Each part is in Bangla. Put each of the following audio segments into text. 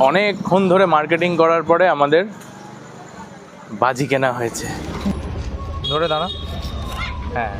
অনেকক্ষণ ধরে মার্কেটিং করার পরে আমাদের বাজি কেনা হয়েছে। ধরে দাঁড়া। হ্যাঁ।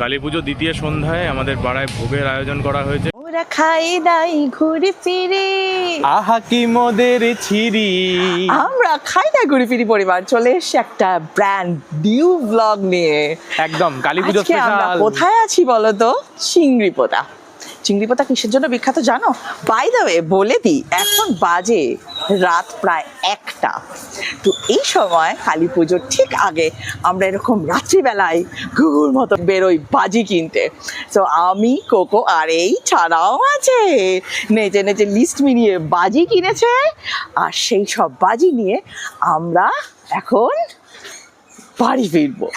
কালী পুজো দ্বিতীয় সন্ধ্যায় আমাদের পাড়ায় ভোগের আয়োজন করা হয়েছে। ওরা খাই দাই ঘুরে ফিরে। আহা কি মোদের ছিরি। আমরা খাই দাই ঘুরে ফিরি পরিবার চলে একটা ব্র্যান্ড নিউ ব্লগ নিয়ে। একদম কালী পুজো আমরা স্পেশাল কোথায় আছি বলো তো? চিংড়িপোতা চিংড়িপোতা কিসের জন্য বিখ্যাত জানো? বাই দ্য ওয়ে বলে দিই, এখন বাজে রাত প্রায় একটা। তো এই সময় কালী পুজোর ঠিক আগে আমরা এরকম রাত্রিবেলায় ঘুঘুর মতো বেরোই বাজি কিনতে। তো আমি, কোকো আর এই ছাড়াও আছে। নেচে নেচে লিস্ট মিলিয়ে বাজি কিনেছে। আর সেই সব বাজি নিয়ে আমরা এখন বাড়ি ফিরবো।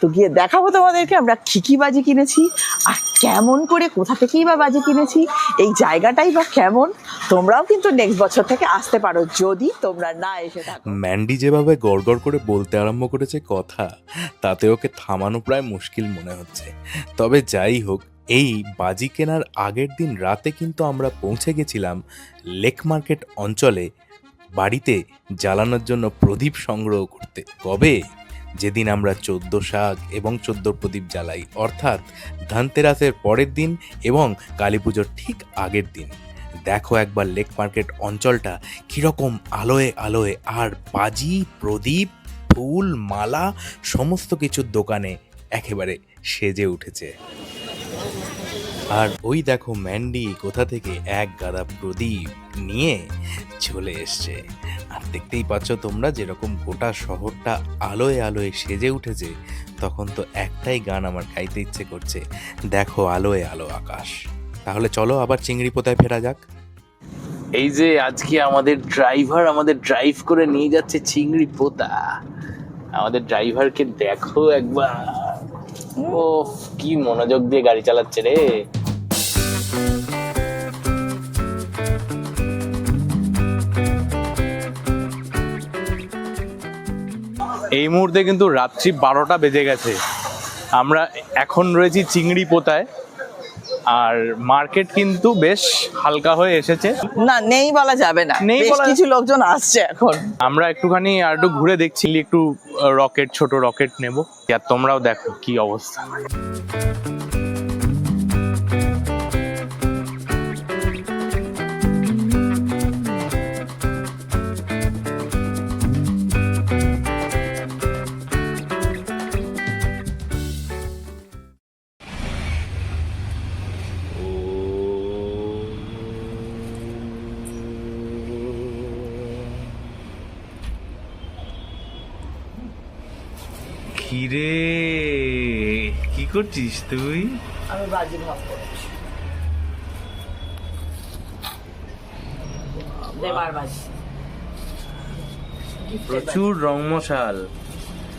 তো গিয়ে দেখাবো তোমাদেরকে আমরা কি কি বাজি কিনেছি আর কেমন করে কোথা থেকেই বা বাজি কিনেছি, এই জায়গাটাই বা কেমন, তোমরাও কিন্তু নেক্সট বছর থেকে আসতে পারো যদি তোমরা না এসে থাকো। ম্যান্ডি যেভাবে গড়গড় করে বলতে আরম্ভ করেছে কথা, তাতে ওকে থামানো প্রায় মুশকিল মনে হচ্ছে। তবে যাই হোক, এই বাজি কেনার আগের দিন রাতে কিন্তু আমরা পৌঁছে গেছিলাম লেক মার্কেট অঞ্চলে বাড়িতে জ্বালানোর জন্য প্রদীপ সংগ্রহ করতে। কবে? যেদিন আমরা চোদ্দ শাক এবং চোদ্দ প্রদীপ জ্বালাই, অর্থাৎ ধনতেরাসের পরের দিন এবং কালী পুজোর ঠিক আগের দিন। দেখো একবার লেক মার্কেট অঞ্চলটা কীরকম আলোয় আলোয়, আর বাজি প্রদীপ, ফুল, মালা, সমস্ত কিছুর দোকানে একেবারে সেজে উঠেছে। আর ওই দেখো ম্যান্ডি কোথা থেকে এক গাদা প্রদীপ নিয়ে চলে এসছে। আর দেখতেই পাচ্ছ তোমরা যেরকম গোটা শহরটা আলোয় আলোয় সেজে উঠেছে, তখন তো একটাই গান আমার গাইতে ইচ্ছে করছে, দেখো আলোয় আলো আকাশ। তাহলে চলো আবার চিংড়ি পোতায় ফেরা যাক। এই যে আজকে আমাদের ড্রাইভার আমাদের ড্রাইভ করে নিয়ে যাচ্ছে চিংড়ি পোতা। আমাদের ড্রাইভারকে দেখো একবার। ও কি মনোযোগ দিয়ে গাড়ি চালাচ্ছে রে। এই মুহূর্তে কিন্তু রাত্রি বারোটা বেজে গেছে। আমরা এখন রয়েছি চিংড়ি পোতায়। আর মার্কেট কিন্তু বেশ হালকা হয়ে এসেছে। না নেই বলা যাবে না। নেই বেশ বলা- কিছু লোকজন আসছে এখন। আমরা একটুখানি আর একটু ঘুরে দেখছি একটু রকেট ছোট রকেট নেব। আর তোমরাও দেখো কি অবস্থা। করছিস তুই? আমি বাজি ভাব করেছি। প্রচুর রং মশাল।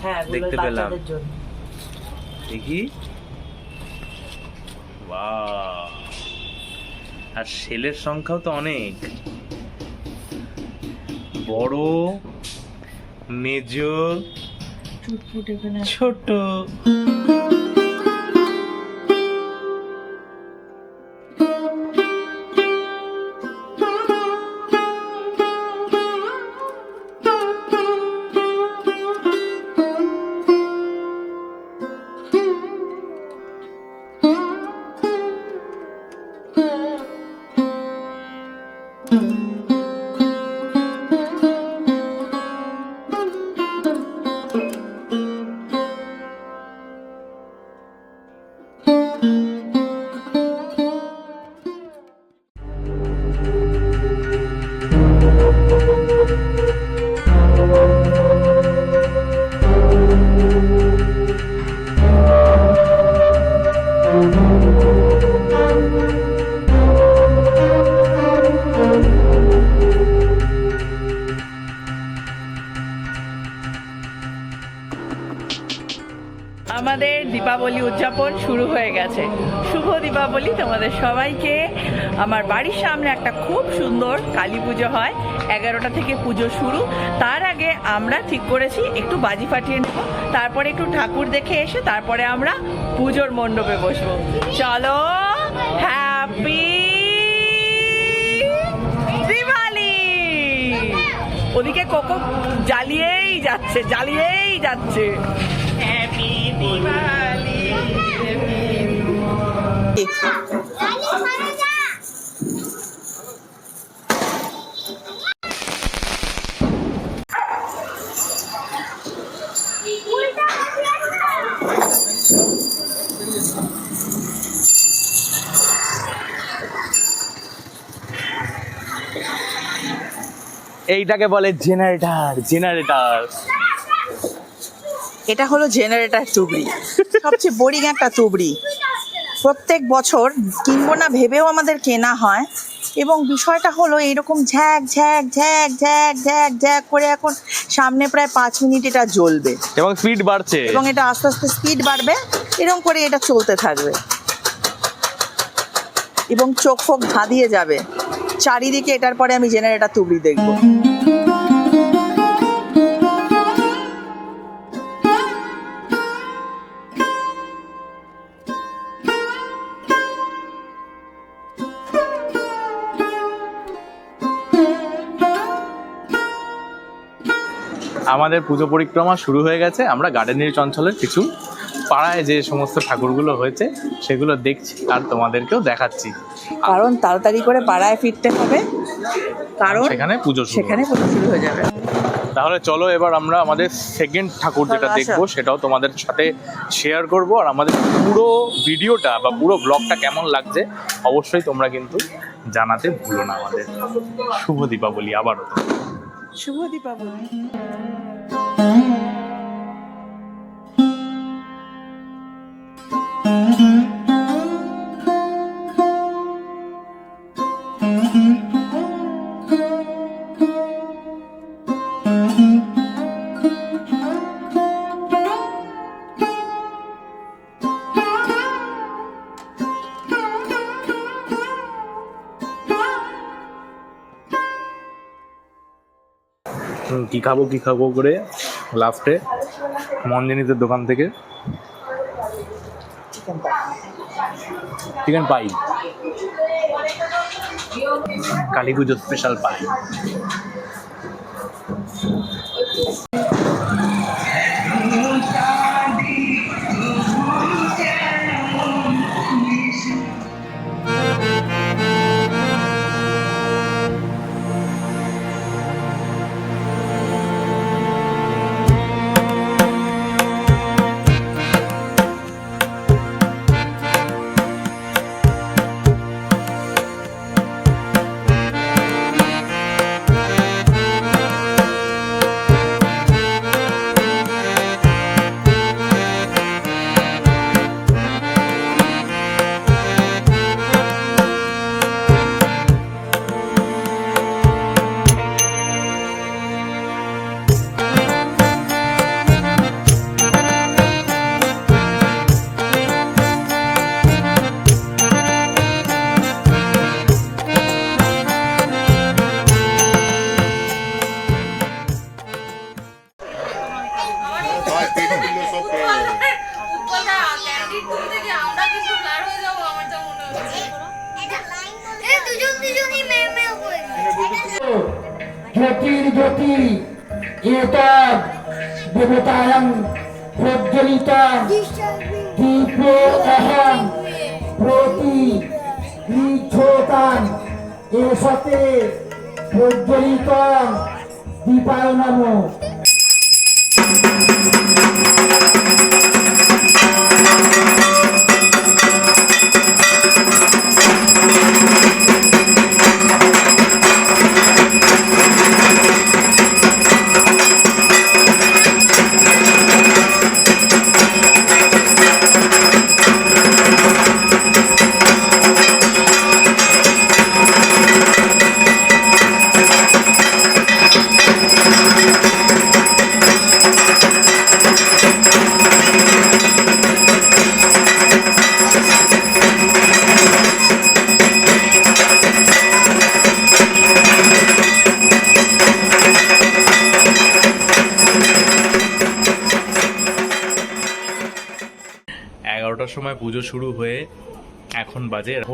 হ্যাঁ দেখতে পেলাম। দেখি। আর সেলের সংখ্যাও তো অনেক। বড় মেজ চুটপুট এখানে ছোট। গেছে শুভ দীপাবলি তোমাদের সবাইকে। আমার বাড়ির সামনে একটা খুব সুন্দর কালী পুজো হয়। এগারোটা থেকে পুজো শুরু। তার আগে আমরা ঠিক করেছি, একটু বাজি ফাটিয়ে নেব। তারপরে একটু ঠাকুর দেখে এসে তারপরে আমরা পুজোর মণ্ডপে বসবো। চলো হ্যাপি ওদিকে কোকো জ্বালিয়েই যাচ্ছে জ্বালিয়েই যাচ্ছে। হ্যাপি দিওয়ালি এইটাকে বলে জেনারেটর জেনারেটর। এটা হলো জেনারেটর তুবড়ি সবচেয়ে বোরিং একটা তুবড়ি প্রত্যেক বছর কিনবো না ভেবেও আমাদের কেনা হয়। এবং বিষয়টা হলো এইরকম ঝ্যাক ঝ্যাক ঝ্যাক ঝ্যাক ঝ্যাক ঝ্যাক করে এখন সামনে প্রায় পাঁচ মিনিট এটা জ্বলবে। এবং স্পিড বাড়ছে। এবং এটা আস্তে আস্তে স্পিড বাড়বে। এরকম করে এটা চলতে থাকবে। এবং চোখ ফোক ধাঁধিয়ে যাবে। চারিদিকে এটার পরে আমি জেনারেটর তুবড়ি দেখব। আমাদের পুজো পরিক্রমা শুরু হয়ে গেছে। আমরা গার্ডেনের অঞ্চলের কিছু পাড়ায় যে সমস্ত ঠাকুরগুলো হয়েছে সেগুলো দেখছি আর তোমাদেরকেও দেখাচ্ছি। কারণ তাড়াতাড়ি করে পাড়ায় ফিরতে হবে। কারণ সেখানে পুজো সেখানে পুজো শুরু হয়ে যাবে। তাহলে চলো এবার আমরা আমাদের সেকেন্ড ঠাকুর যেটা দেখব সেটাও তোমাদের সাথে শেয়ার করব। আর আমাদের পুরো ভিডিওটা বা পুরো ব্লগটা কেমন লাগছে অবশ্যই তোমরা কিন্তু জানাতে ভুলো না আমাদের। শুভ দীপাবলি আবারও শুভ দীপাবলি। হুম, কি খাব কি খাব করে লাস্টে মঞ্জিনীদের দোকান থেকে। চিকেন পাই কালী পুজো স্পেশাল পাই সন্তান এসতে প্রজ্বলিত দীপায়নম Thank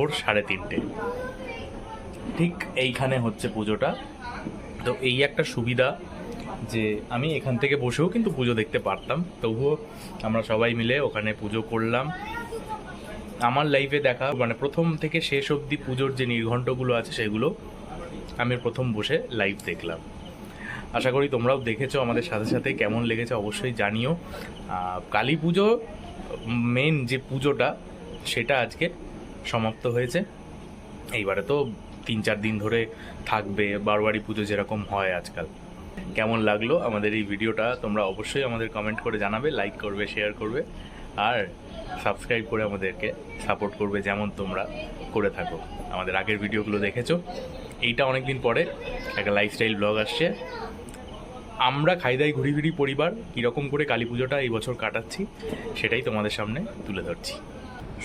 ভোর সাড়ে তিনটে। ঠিক এইখানে হচ্ছে পুজোটা। তো এই একটা সুবিধা যে আমি এখান থেকে বসেও কিন্তু পুজো দেখতে পারতাম। তবুও আমরা সবাই মিলে ওখানে পুজো করলাম। আমার লাইফে দেখা মানে প্রথম থেকে শেষ অবধি পুজোর যে নির্ঘণ্টগুলো আছে সেগুলো আমি প্রথম বসে লাইভ দেখলাম। আশা করি তোমরাও দেখেছ আমাদের সাথে সাথে কেমন লেগেছে, অবশ্যই জানিও। কালী পুজো মেন যে পুজোটা, সেটা আজকে সমাপ্ত হয়েছে। এইবারে তো তিন চার দিন ধরে থাকবে বারোয়ারি পুজো যেরকম হয় আজকাল। কেমন লাগল আমাদের এই ভিডিওটা তোমরা অবশ্যই আমাদের কমেন্ট করে জানাবে লাইক করবে শেয়ার করবে আর সাবস্ক্রাইব করে আমাদেরকে সাপোর্ট করবে যেমন তোমরা করে থাকো। আমাদের আগের ভিডিওগুলো দেখেছ। এইটা অনেক দিন পরে একটা লাইফস্টাইল ব্লগ আসছে। আমরা খাইদাই ঘুরি ঘুরি পরিবার, কীরকম করে কালী পুজোটা এই বছর কাটাচ্ছি, সেটাই তোমাদের সামনে তুলে ধরছি।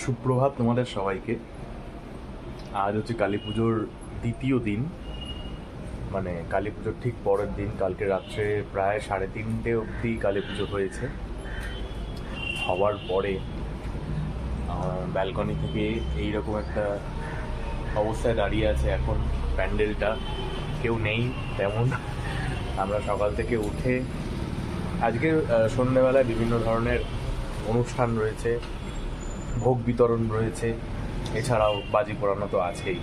সুপ্রভাত তোমাদের সবাইকে। আজ হচ্ছে কালী পুজোর দ্বিতীয় দিন। মানে কালী পুজোর ঠিক পরের দিন, কালকে রাত্রে প্রায় সাড়ে তিনটে অবধি কালী পুজো হয়েছে। হওয়ার পরে ব্যালকনি থেকে এইরকম একটা অবস্থায় দাঁড়িয়ে আছে এখন প্যান্ডেলটা। কেউ নেই তেমন। আমরা সকাল থেকে উঠে, আজকে সন্ধ্যেবেলায় বিভিন্ন ধরনের অনুষ্ঠান রয়েছে। ভোগ বিতরণ রয়েছে। এছাড়াও বাজি পোড়ানো তো আছেই।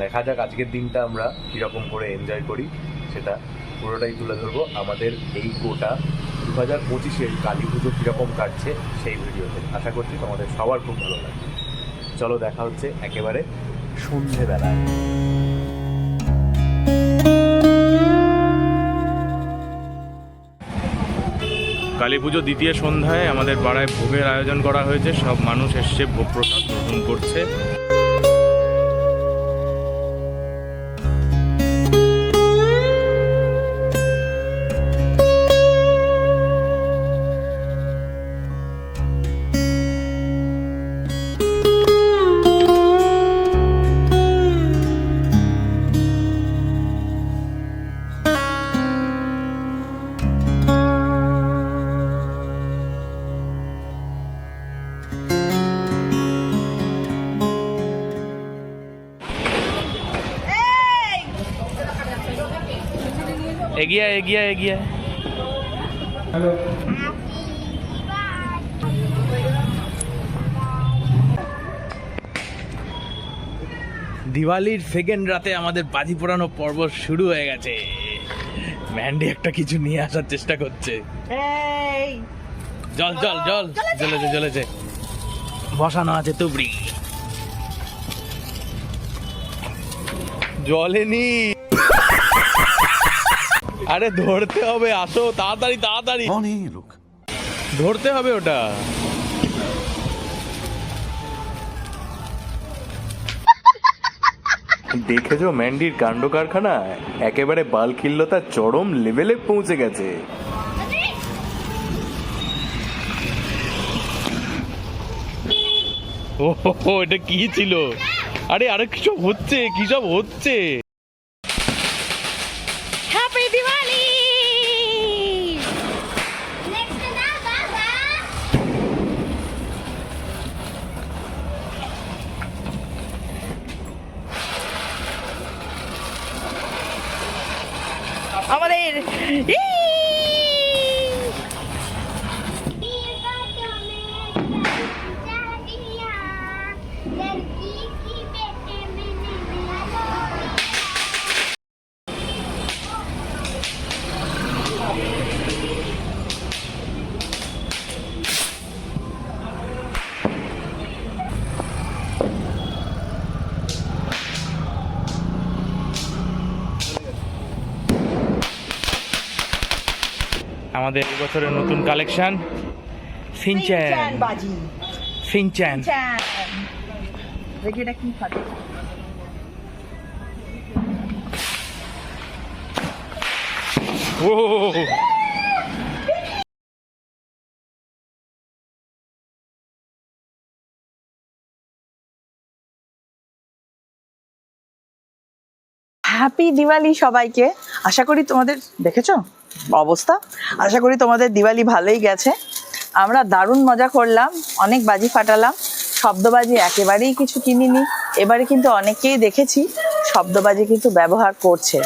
দেখা যাক আজকের দিনটা আমরা কীরকম করে এনজয় করি, সেটা পুরোটাই তুলে ধরবো। আমাদের এই গোটা দু হাজার পঁচিশের কালী পুজো কীরকম কাটছে সেই ভিডিওতে। আশা করছি তোমাদের সবার খুব ভালো লাগবে। চলো দেখা হচ্ছে একেবারে সন্ধেবেলায়। কালী পুজো দ্বিতীয় সন্ধ্যায় আমাদের পাড়ায় ভোগের আয়োজন করা হয়েছে। সব মানুষ এসছে ভোগ প্রসাদ গ্রহণ করছে। এগিয়ে এগিয়ে এগিয়ে আয়। দিওয়ালির সেকেন্ড রাতে আমাদের বাজি পোড়ানো পর্ব শুরু হয়ে গেছে। ম্যান্ডি একটা কিছু নিয়ে আসার চেষ্টা করছে। এই। জল জল জল। জ্বলেছে জ্বলেছে। বসানো আছে তুবড়ি। জলেনি আরে ধরতে হবে আসো তাড়াতাড়ি তাড়াতাড়ি। লোক। ধরতে হবে ওটা। দেখেছ ম্যান্ডির কাণ্ড কারখানা? একেবারে বালকিল্লতা চরম লেভেলে পৌঁছে গেছে। ও এটা কি ছিল? আরে আরে কিছু হচ্ছে কি সব হচ্ছে? Yeah. আমাদের এই বছরের নতুন কালেকশন সিনচ্যান সিনচ্যান বাজি। সিনচ্যান সিনচ্যান দেখি এটা কি ফাটে ও। হ্যাপি দিওয়ালি সবাইকে। আশা করি তোমাদের দেখেছ? অবস্থা। আশা করি তোমাদের দিওয়ালি ভালোই গেছে। আমরা দারুণ মজা করলাম, অনেক বাজি ফাটালাম, শব্দবাজি একেবারেই কিছু কিনিনি। এবারে কিন্তু অনেকেই দেখেছি, শব্দবাজি কিন্তু ব্যবহার করছে।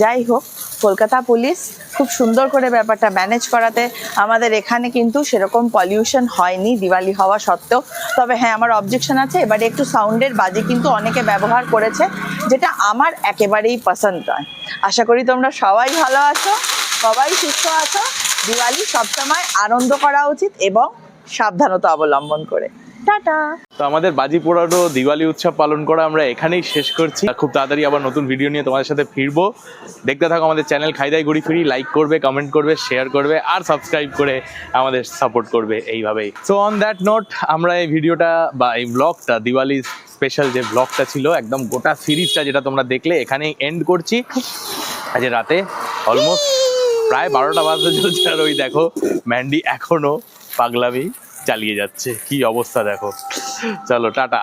যাই হোক, কলকাতা পুলিশ খুব সুন্দর করে ব্যাপারটা ম্যানেজ করাতে, আমাদের এখানে কিন্তু সেরকম পলিউশন হয়নি দিওয়ালি হওয়া সত্ত্বেও। তবে হ্যাঁ আমার অবজেকশন আছে, এবারে একটু সাউন্ডের বাজি কিন্তু অনেকে ব্যবহার করেছে, যেটা আমার একেবারেই পছন্দ নয়। আশা করি তোমরা সবাই ভালো আছো। সবাই সুস্থ আছো। দিওয়ালি সবসময় আনন্দ করা উচিত এবং সাবধানতা অবলম্বন করে। টাটা। তো আমাদের বাজি পোড়ানো দিওয়ালি উৎসব পালন করা আমরা এখানেই শেষ করছি। খুব তাড়াতাড়ি আবার নতুন ভিডিও নিয়ে তোমাদের সাথে ফিরবো। দেখতে থাকো আমাদের চ্যানেল খাইদাই ঘুরি ফিরি লাইক করবে কমেন্ট করবে শেয়ার করবে, আর সাবস্ক্রাইব করে আমাদের সাপোর্ট করবে এইভাবেই। সো অন দ্যাট নোট আমরা এই ভিডিওটা বা এই ব্লগটা দিওয়ালি স্পেশাল যে ব্লগটা ছিল, একদম গোটা সিরিজটা যেটা তোমরা দেখলে, এখানেই এন্ড করছি। আজ রাতে অলমোস্ট প্রায় বারোটা বাজতে চলছে আর ওই দেখো, ম্যান্ডি এখনও পাগলামি চালিয়ে যাচ্ছে। কি অবস্থা দেখো। চলো, টাটা।